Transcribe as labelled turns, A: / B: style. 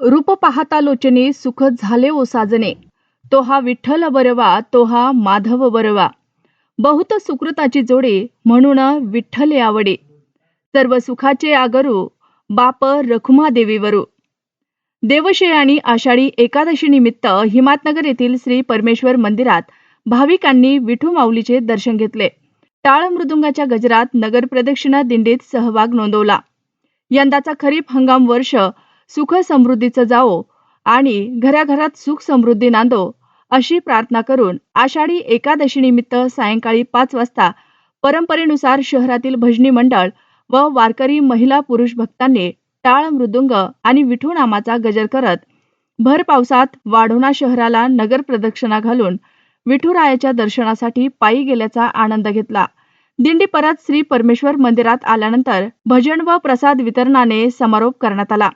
A: रूप पाहता लोचने सुख झाले ओ साजने. तो हा विठ्ठल बरवा तो हा माधव बरवा. बहुत सुकृताची जोडे म्हणून विठ्ठले आवडे. सर्व सुखाचे आगरू बाप रखुमा देवीवरू. आणि आषाढी एकादशी निमित्त हिमातनगर येथील श्री परमेश्वर मंदिरात भाविकांनी विठू माऊलीचे दर्शन घेतले. टाळ मृदुंगाच्या गजरात नगर प्रदक्षिणा दिंडीत सहभाग नोंदवला. यंदाचा खरीप हंगाम वर्ष सुख समृद्धीचं जावो आणि घराघरात सुख समृद्धी नांदो अशी प्रार्थना करून आषाढी एकादशीनिमित्त सायंकाळी पाच वाजता परंपरेनुसार शहरातील भजनी मंडळ व वारकरी महिला पुरुष भक्तांनी टाळ मृदुंग आणि विठू नामाचा गजर करत भर पावसात वाढोणा शहराला नगर प्रदक्षिणा घालून विठुरायाच्या दर्शनासाठी पायी गेल्याचा आनंद घेतला. दिंडी परत श्री परमेश्वर मंदिरात आल्यानंतर भजन व प्रसाद वितरणाने समारोप करण्यात आला.